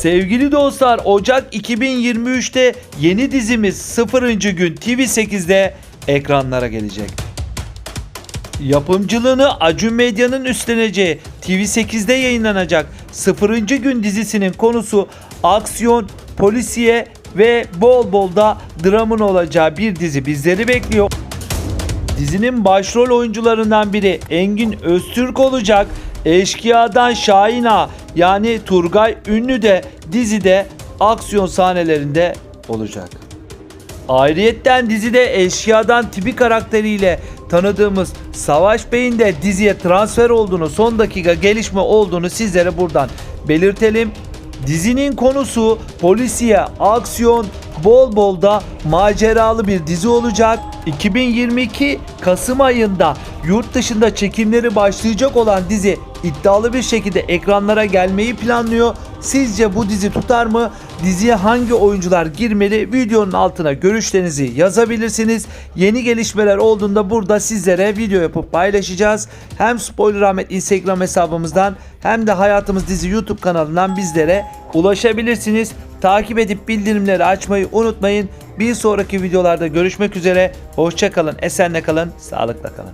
Sevgili dostlar Ocak 2023'te yeni dizimiz 0. gün TV8'de ekranlara gelecek. Yapımcılığını Acun Medya'nın üstleneceği TV8'de yayınlanacak 0. gün dizisinin konusu aksiyon, polisiye ve bol bol da dramın olacağı bir dizi bizleri bekliyor. Dizinin başrol oyuncularından biri Engin Öztürk olacak. Eşkıya'dan Şahin Ağa yani Turgay Ünlü de dizide aksiyon sahnelerinde olacak. Ayrıyetten dizide Eşkıya'dan tipi karakteriyle tanıdığımız Savaş Bey'in de diziye transfer olduğunu, son dakika gelişme olduğunu sizlere buradan belirtelim. Dizinin konusu polisiye, aksiyon, bol bol da maceralı bir dizi olacak. 2022 Kasım ayında yurt dışında çekimleri başlayacak olan dizi iddialı bir şekilde ekranlara gelmeyi planlıyor. Sizce bu dizi tutar mı? Diziye hangi oyuncular girmeli? Videonun altına görüşlerinizi yazabilirsiniz. Yeni gelişmeler olduğunda burada sizlere video yapıp paylaşacağız. Hem Spoiler Ahmet Instagram hesabımızdan hem de Hayatımız Dizi YouTube kanalından bizlere ulaşabilirsiniz. Takip edip bildirimleri açmayı unutmayın. Bir sonraki videolarda görüşmek üzere. Hoşçakalın, esenle kalın, sağlıkla kalın.